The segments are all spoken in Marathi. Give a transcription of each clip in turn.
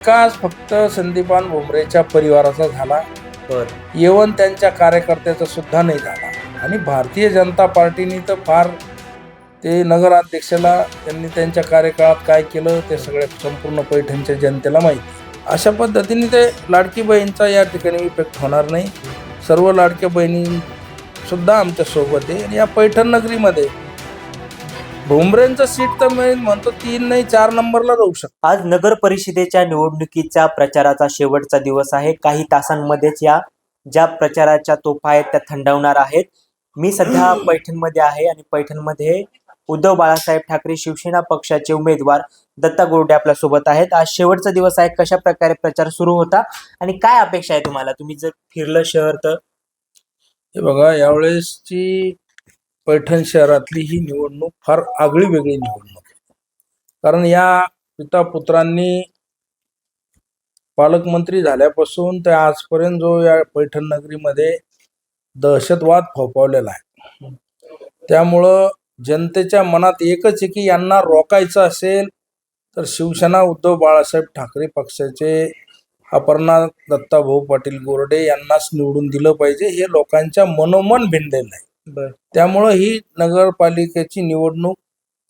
विकास फक्त संदीपान भुमरेच्या परिवाराचा झाला. येवन त्यांच्या कार्यकर्त्याचा सुद्धा नाही झाला. आणि भारतीय जनता पार्टीने तर फार ते नगराध्यक्षाला त्यांनी त्यांच्या कार्यकाळात काय केलं ते सगळ्या संपूर्ण पैठणच्या जनतेला माहिती. अशा पद्धतीने ते लाडकी बहीणचा या ठिकाणी इफेक्ट होणार नाही. सर्व लाडक्या बहिणी सुद्धा आमच्यासोबत आहे. आणि या पैठण नगरीमध्ये भुमरेंचं सीट तर मी म्हणतो तीन नाही चार नंबरला राहू शकतो. आज नगर परिषदेच्या निवडणुकीचा प्रचाराचा शेवटचा दिवस आहे. काही तासांमध्येच या ज्या प्रचाराच्या तोफा आहेत त्या थंडावणार आहेत. मी सध्या पैठणमध्ये आहे आणि पैठणमध्ये उद्धव बाळासाहेब ठाकरे शिवसेना पक्षाचे उमेदवार दत्ता गोरडे आपल्यासोबत आहेत. आज शेवटचा दिवस आहे. कशा प्रकारे प्रचार सुरू होता आणि काय अपेक्षा आहे तुम्हाला? तुम्ही जर फिरलं शहर तर? हे बघा यावेळेसची पैठण शहरातली ही निवडणूक फार आगळी वेगळी निवडणूक आहे. कारण या पिता पुत्रांनी पालकमंत्री झाल्यापासून ते आजपर्यंत जो या पैठण नगरीमध्ये दहशतवाद फोफावलेला आहे. त्यामुळं जनतेच्या मनात एकच आहे की यांना रोकायचं असेल तर शिवसेना उद्धव बाळासाहेब ठाकरे पक्षाचे अपर्णा दत्ताभाऊ पाटील गोरडे यांनाच निवडून दिलं पाहिजे. हे लोकांच्या मनोमन भिनलेलं आहे. त्यामुळं ही नगरपालिकेची निवडणूक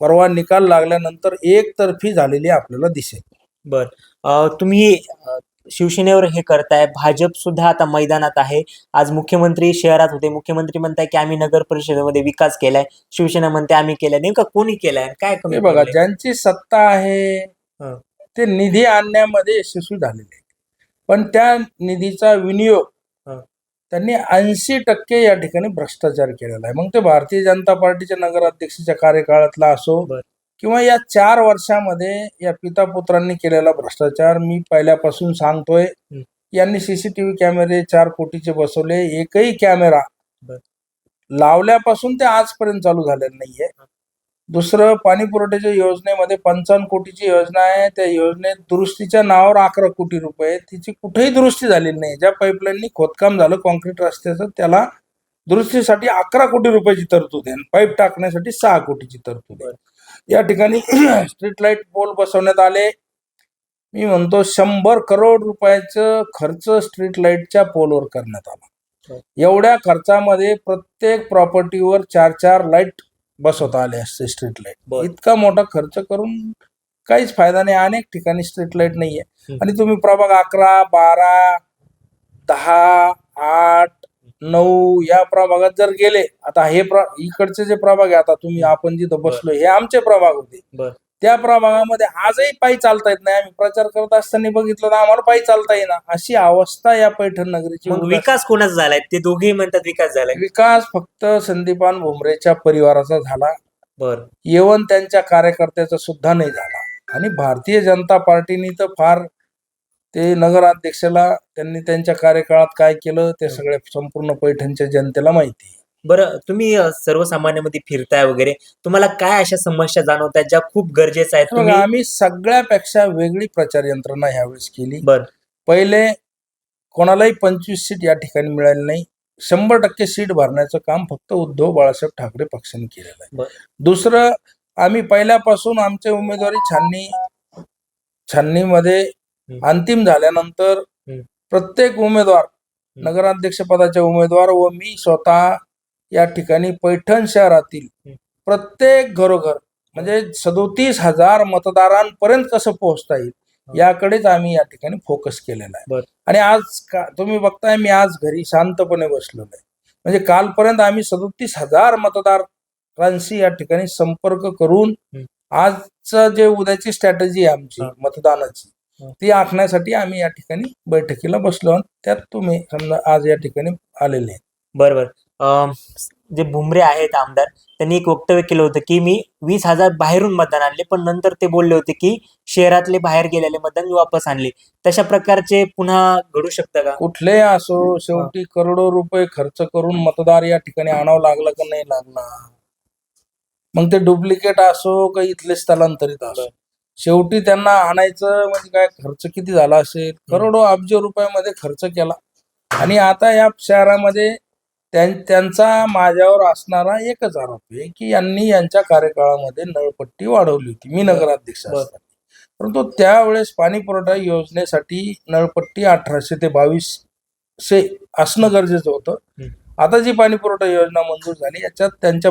परवा निकाल लागल्यानंतर एकतर्फी झालेली आपल्याला दिसेल बर तुम्ही शिवसेनेवर हे करताय भाजप सुद्धा आता मैदानात आहे आज मुख्यमंत्री शहरात होते मुख्यमंत्री म्हणताय की आम्ही नगर परिषदेमध्ये विकास केलाय शिवसेना म्हणते आम्ही केलाय नेमका कोणी केलाय काय कमी हे बघा? ज्यांची सत्ता आहे. ते निधी आणण्यामध्ये यशस्वी झालेले. पण त्या निधीचा विनियोग. त्यांनी ऐंशी टक्के या ठिकाणी भ्रष्टाचार केलेला आहे मग ते भारतीय जनता पार्टीच्या नगराध्यक्षाच्या कार्यकाळातला असो. किंवा या चार वर्षामध्ये या पिता पुत्रांनी केलेला भ्रष्टाचार मी पहिल्यापासून सांगतोय. यांनी सीसीटीव्ही कॅमेरे चार कोटीचे बसवले एकही कॅमेरा. लावल्यापासून ते आजपर्यंत चालू झालेलं नाहीये दुसरं पाणी पुरवठ्याच्या योजनेमध्ये पंचावन्न कोटीची योजना आहे. त्या योजनेत दुरुस्तीच्या नावावर अकरा कोटी रुपये. तिची कुठेही दुरुस्ती झालेली नाही. ज्या पाईपलाईननी खोदकाम झालं कॉन्क्रीट रस्त्याचं त्याला दुरुस्तीसाठी अकरा कोटी रुपयाची तरतूद आहे. पाईप टाकण्यासाठी सहा कोटीची तरतूद आहे. या ठिकाणी स्ट्रीट लाइट पोल बसवण्यात आले. मी म्हणतो शंभर करोड रुपयाचं खर्च स्ट्रीट लाईटच्या पोलवर करण्यात आला. एवढ्या खर्चामध्ये प्रत्येक प्रॉपर्टीवर चार चार लाइट बसवता आले असते स्ट्रीट लाइट. इतका मोठा खर्च करून काहीच फायदा नाही अनेक ठिकाणी स्ट्रीट लाइट नाहीये. आणि तुम्ही प्रभाग अकरा बारा दहा आठ नऊ या प्रभागात जर गेले आता हे प्र इकडचे जे प्रभाग आहे आता तुम्ही आपण जिथं बसलो हे आमचे प्रभाग होते. त्या प्रभागामध्ये आजही पायी चालता येत नाही. आम्ही प्रचार करत असताना बघितलं तर आम्हाला पायी चालता येईना. अशी अवस्था या पैठण नगरीची मग विकास कोणाचा झालाय? ते दोघेही म्हणतात विकास झालाय. विकास फक्त संदीपान भुमरेच्या परिवाराचा झाला. बर. येवन त्यांच्या कार्यकर्त्याचा सुद्धा नाही झाला. आणि भारतीय जनता पार्टीने तर फार ते नगराध्यक्षाला त्यांनी त्यांच्या कार्यकाळात काय केलं ते सगळ्या संपूर्ण पैठणच्या जनतेला माहिती आहे. बरं तुम्ही सर्वसामान्यमध्ये फिरताय वगैरे. तुम्हाला काय अशा समस्या जाणवतात ज्या खूप गरजेच्या आहेत तुम्ही? आम्ही सगळ्यापेक्षा वेगळी प्रचार यंत्रणा ह्यावेळेस केली. बर. पहिले कोणालाही पंचवीस सीट या ठिकाणी मिळाली नाही. शंभर टक्के सीट भरण्याचं काम फक्त उद्धव बाळासाहेब ठाकरे पक्षाने केलेलं आहे. दुसरं आम्ही पहिल्यापासून आमचे उमेदवारी छाननी छाननीमध्ये. अंतिम झाल्यानंतर. प्रत्येक उमेदवार नगराध्यक्ष पदाचे उमेदवार व मी स्वतः या ठिकाणी पैठण शहरातील. प्रत्येक घरोघर म्हणजे सदोतीस हजार मतदारांपर्यंत कसं पोहोचता येईल याकडेच आम्ही या ठिकाणी फोकस केलेला आहे. आणि आज का तुम्ही बघताय मी आज घरी शांतपणे बसलेलो आहे म्हणजे कालपर्यंत आम्ही सदोतीस हजार मतदारांशी या ठिकाणी संपर्क करून. आजचं जे उद्याची स्ट्रॅटेजी आहे आमची. मतदानाची. ती आखण्यासाठी आम्ही या ठिकाणी बैठकीला बसलो आणि त्यात तुम्ही समजा आज या ठिकाणी आलेले आहे. बरोबर जे भुमरे आहेत आमदार त्यांनी एक वक्तव्य केलं होतं की मी वीस हजार बाहेरून मतदान आणले पण नंतर ते बोलले होते की शहरातले बाहेर गेलेले मतदान मी वापस आणले. तशा प्रकारचे पुन्हा घडू शकतं का? कुठले असो शेवटी करोडो रुपये खर्च करून मतदार या ठिकाणी आणावं लागलं का नाही लागला मग ते डुप्लिकेट असो का इथले स्थलांतरित असो? शेवटी त्यांना आणायचं म्हणजे काय खर्च किती झाला असेल? करोडो अब्ज रुपयामध्ये खर्च केला. आणि आता या शहरामध्ये त्यांचा माझ्यावर असणारा एकच आरोप आहे की यांनी यांच्या कार्यकाळामध्ये नळपट्टी वाढवली होती मी नगराध्यक्ष. असताना परंतु त्यावेळेस पाणी पुरवठा योजनेसाठी नळपट्टी अठराशे ते बावीसशे असणं गरजेचं होतं. आता जी पाणी पुरवठा योजना मंजूर झाली याच्यात त्यांच्या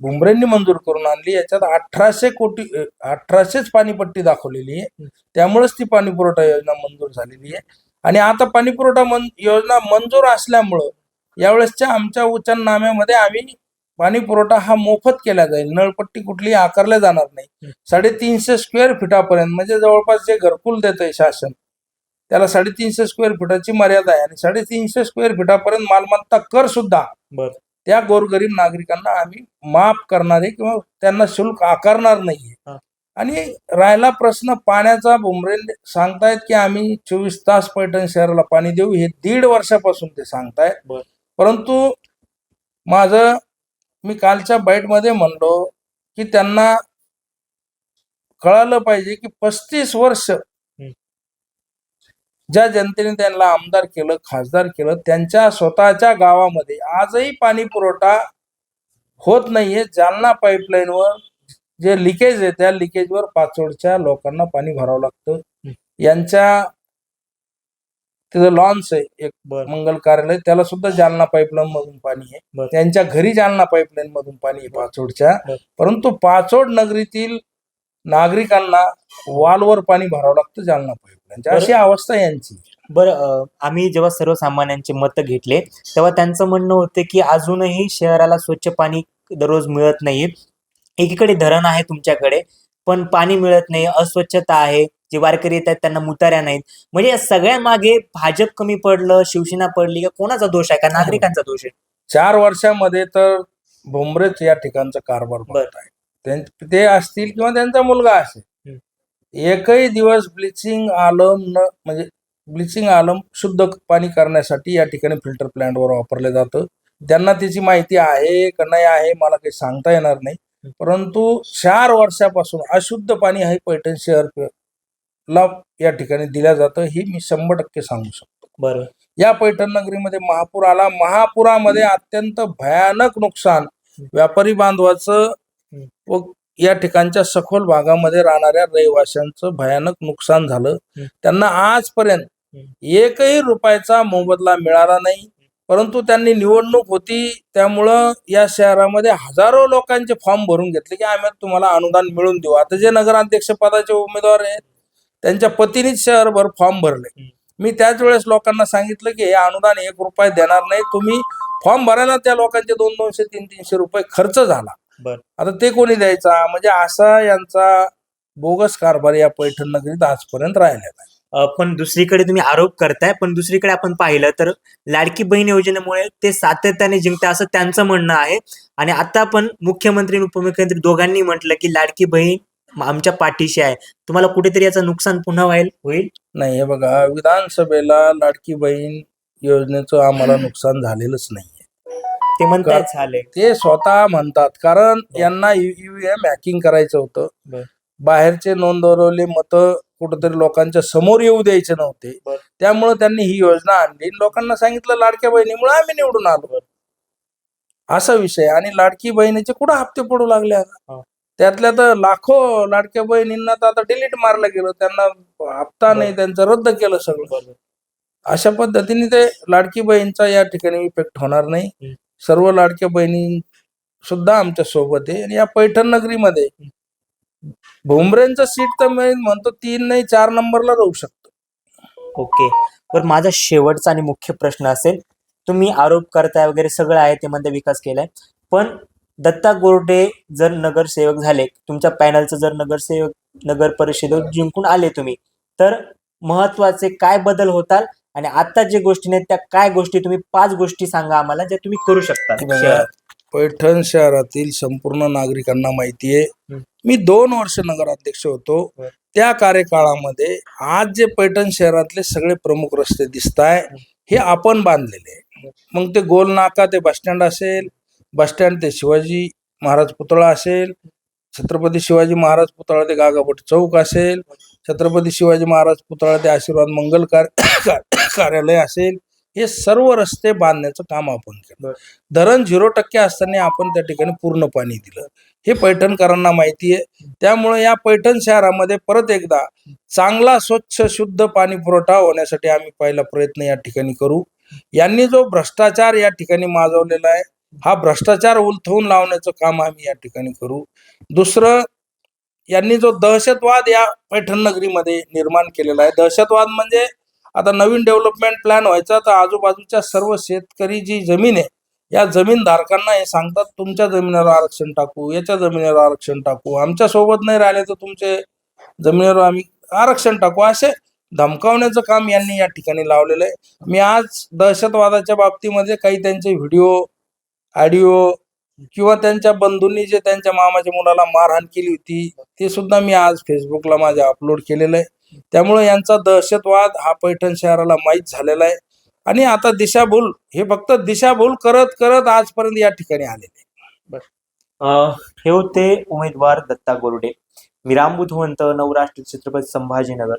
भुमरेंनी मंजूर करून आणली याच्यात अठराशे कोटी अठराशेच पाणीपट्टी दाखवलेली आहे. त्यामुळेच ती पाणी पुरवठा योजना मंजूर झालेली आहे आणि आता पाणी पुरवठा मन योजना मंजूर असल्यामुळं यावेळेसच्या आमच्या उचलनाम्यामध्ये आम्ही पाणी पुरवठा हा मोफत केला जाईल. नळपट्टी कुठली आकारल्या जाणार नाही. साडेतीनशे स्क्वेअर फुटापर्यंत म्हणजे जवळपास जे घरकुल देत आहे शासन त्याला साडेतीनशे स्क्वेअर फुटाची मर्यादा आहे. आणि साडेतीनशे स्क्वेअर फुटापर्यंत मालमत्ता कर सुद्धा बर. त्या गोरगरीब नागरिकांना आम्ही माफ करणारे किंवा त्यांना शुल्क आकारणार नाहीये. आणि राहिला प्रश्न पाण्याचा बुमरे सांगतायत की आम्ही चोवीस तास पैठण शहराला पाणी देऊ. हे दीड वर्षापासून ते सांगतायत. बर. परंतु माझं मी कालच्या बाईटमध्ये म्हणलो की त्यांना कळालं पाहिजे की पस्तीस वर्ष ज्या जनतेने त्यांना आमदार केलं खासदार केलं त्यांच्या स्वतःच्या गावामध्ये आजही पाणी पुरवठा होत नाहीये. जालना पाईपलाईनवर जे लिकेज आहे त्या लिकेजवर पाचोडच्या लोकांना पाणी भरावं लागतं. यांच्या तिथं लॉन्स आहे एक मंगल कार्यालय. त्याला सुद्धा जालना पाईपलाईन मधून पाणी आहे. त्यांच्या घरी जालना पाईपलाईन मधून पाणी आहे पाचोडच्या. परंतु पाचोड नगरीतील नागरिकांना वालवर पाणी भरावं लागतं जालना पाईपलाईनच्या बर. अशी अवस्था यांची. बरं आम्ही जेव्हा सर्वसामान्यांचे मतं घेतले तेव्हा त्यांचं म्हणणं होतं की अजूनही शहराला स्वच्छ पाणी दररोज मिळत नाही एकीकडे धरण आहे तुमच्याकडे पण पाणी मिळत नाही अस्वच्छता आहे. जे वारकरी येतात त्यांना मुताऱ्या नाहीत. म्हणजे या सगळ्या मागे भाजप कमी पडलं शिवसेना पडली का कोणाचा दोष आहे? का नागरिकांचा दोष आहे? चार वर्षामध्ये तर भुमरेच या ठिकाणचा कारभार. बघत आहे. ते असतील किंवा त्यांचा मुलगा असेल. एकही दिवस ब्लिचिंग आलम न म्हणजे ब्लिचिंग आलम शुद्ध पाणी करण्यासाठी या ठिकाणी फिल्टर प्लांटवर वापरलं जातं. त्यांना त्याची माहिती आहे का नाही आहे मला काही सांगता येणार नाही. परंतु चार वर्षापासून अशुद्ध पाणी हे पैठण शहर ला या ठिकाणी दिलं जातं ही मी शंभर टक्के सांगू शकतो. बरं. या पैठण नगरीमध्ये महापूर आला महापुरामध्ये अत्यंत भयानक नुकसान व्यापारी बांधवाचं व या ठिकाणच्या सखोल भागामध्ये राहणाऱ्या रहिवाशांचं भयानक नुकसान झालं. त्यांना आजपर्यंत. एकही रुपयाचा मोबदला मिळाला नाही. परंतु त्यांनी निवडणूक होती त्यामुळं या शहरामध्ये हजारो लोकांचे फॉर्म भरून घेतले की आम्ही तुम्हाला अनुदान मिळून देऊ. आता जे नगराध्यक्ष पदाचे उमेदवार आहेत त्यांच्या पतीनेच शहरभर फॉर्म भरले. मी त्याच वेळेस लोकांना सांगितलं की हे अनुदान एक रुपये देणार नाही. तुम्ही फॉर्म भरायला त्या लोकांचे दोन दोनशे तीन तीनशे रुपये खर्च झाला. बर. आता ते कोणी द्यायचा? म्हणजे असा यांचा बोगस कारभार या पैठण नगरीत आजपर्यंत राहिलेला आहे. पण दुसरीकडे तुम्ही आरोप करताय पण दुसरीकडे आपण पाहिलं तर लाडकी बहीण योजनेमुळे ते सातत्याने जिंकते असं त्यांचं म्हणणं आहे. आणि आता पण मुख्यमंत्री आणि उपमुख्यमंत्री दोघांनी म्हटलं की लाडकी बहीण आमच्या पाठीशी आहे. तुम्हाला कुठेतरी याचं नुकसान पुन्हा व्हाईल होईल? नाही हे बघा विधानसभेला लाडकी बहीण योजनेचं आम्हाला नुकसान झालेलंच नाहीये. ते म्हणतायत का- झाले. ते स्वतः म्हणतात. कारण यांना ईव्हीएम हॅकिंग करायचं होतं. बर. बाहेरचे नोंदवलेले मतं कुठेतरी लोकांच्या समोर येऊ द्यायचे नव्हते. बर. त्यामुळे त्यांनी ही योजना आणली लोकांना सांगितलं लाडक्या बहिणीमुळे आम्ही निवडून आलो. असा विषय आणि लाडकी बहिणीचे कुठं हप्ते पडू लागले आता? हा. त्यातल्या तर लाखो लाडक्या बहिणींना तर आता डिलीट मारलं गेलं. त्यांना हप्ता. नाही त्यांचं रद्द केलं सगळं. अशा पद्धतीने ते लाडकी बहीणचा या ठिकाणी इफेक्ट होणार नाही. सर्व लाडक्या बहिणी सुद्धा आमच्यासोबत आहे. आणि या पैठण नगरीमध्ये भुमरेंचं सीट तर मी म्हणतो तीन नाही चार नंबरला राहू शकतो. ओके. पण माझा शेवटचा आणि मुख्य प्रश्न असेल. तुम्ही आरोप करताय वगैरे सगळं आहे ते म्हणता विकास केलाय. पण दत्ता गोरडे जर नगरसेवक झाले तुमच्या पॅनलचं जर नगरसेवक नगर परिषदेवर जिंकून आले तुम्ही तर महत्त्वाचे काय बदल होतात आणि आता जे गोष्टी नाहीत त्या काय गोष्टी तुम्ही पाच गोष्टी सांगा आम्हाला ज्या तुम्ही करू शकता. पैठण शहरातील संपूर्ण नागरिकांना माहिती आहे. मी दोन वर्ष नगराध्यक्ष होतो. त्या कार्यकाळामध्ये आज जे पैठण शहरातले सगळे प्रमुख रस्ते दिसत आहे हे आपण बांधलेले. मग ते गोल नाका ते बसस्टँड असेल बसस्टँड ते शिवाजी महाराज पुतळा असेल छत्रपती शिवाजी महाराज पुतळा ते गागाभट चौक असेल छत्रपती शिवाजी महाराज पुतळा ते आशीर्वाद मंगल कार्य कार्यालय असेल हे सर्व रस्ते बांधण्याचं काम आपण केलं. धरण झिरो टक्के असताना आपण त्या ठिकाणी पूर्ण पाणी दिलं. हे पैठणकरांना माहिती आहे. त्यामुळे या पैठण शहरामध्ये परत एकदा चांगला स्वच्छ शुद्ध पाणी पुरवठा होण्यासाठी आम्ही पहिला प्रयत्न या ठिकाणी करू. यांनी जो भ्रष्टाचार या ठिकाणी माजवलेला आहे हा भ्रष्टाचार उलथवून लावण्याचं काम आम्ही या ठिकाणी करू. दुसरं यांनी जो दहशतवाद या पैठण नगरीमध्ये निर्माण केलेला आहे. दहशतवाद म्हणजे आता नवीन डेव्हलपमेंट प्लॅन व्हायचा तर आजूबाजूच्या सर्व शेतकरी जी जमीन आहे या जमीन धारकांना हे सांगतात तुमच्या जमिनीवर आरक्षण टाकू याच्या जमिनीवर आरक्षण टाकू आमच्यासोबत नाही राहिले तर तुमचे जमिनीवर आम्ही आरक्षण टाकू. असे धमकावण्याचं काम यांनी या ठिकाणी लावलेलं आहे. मी आज दहशतवादाच्या बाबतीमध्ये काही त्यांचे व्हिडिओ ऑडिओ किंवा त्यांच्या बंधूंनी जे त्यांच्या मामाच्या मुलाला मारहाण केली होती ते सुद्धा मी आज फेसबुकला माझ्या अपलोड केलेलं आहे. त्यामुळे यांचा दहशतवाद हा पैठण शहराला माहीत झालेला आहे. आणि आता दिशाभूल हे फक्त दिशाभूल करत करत आजपर्यंत या ठिकाणी आलेले हे होते उमेदवार दत्ता गोरडे. विरामबुधवंत नवराष्ट्र छत्रपती संभाजीनगर.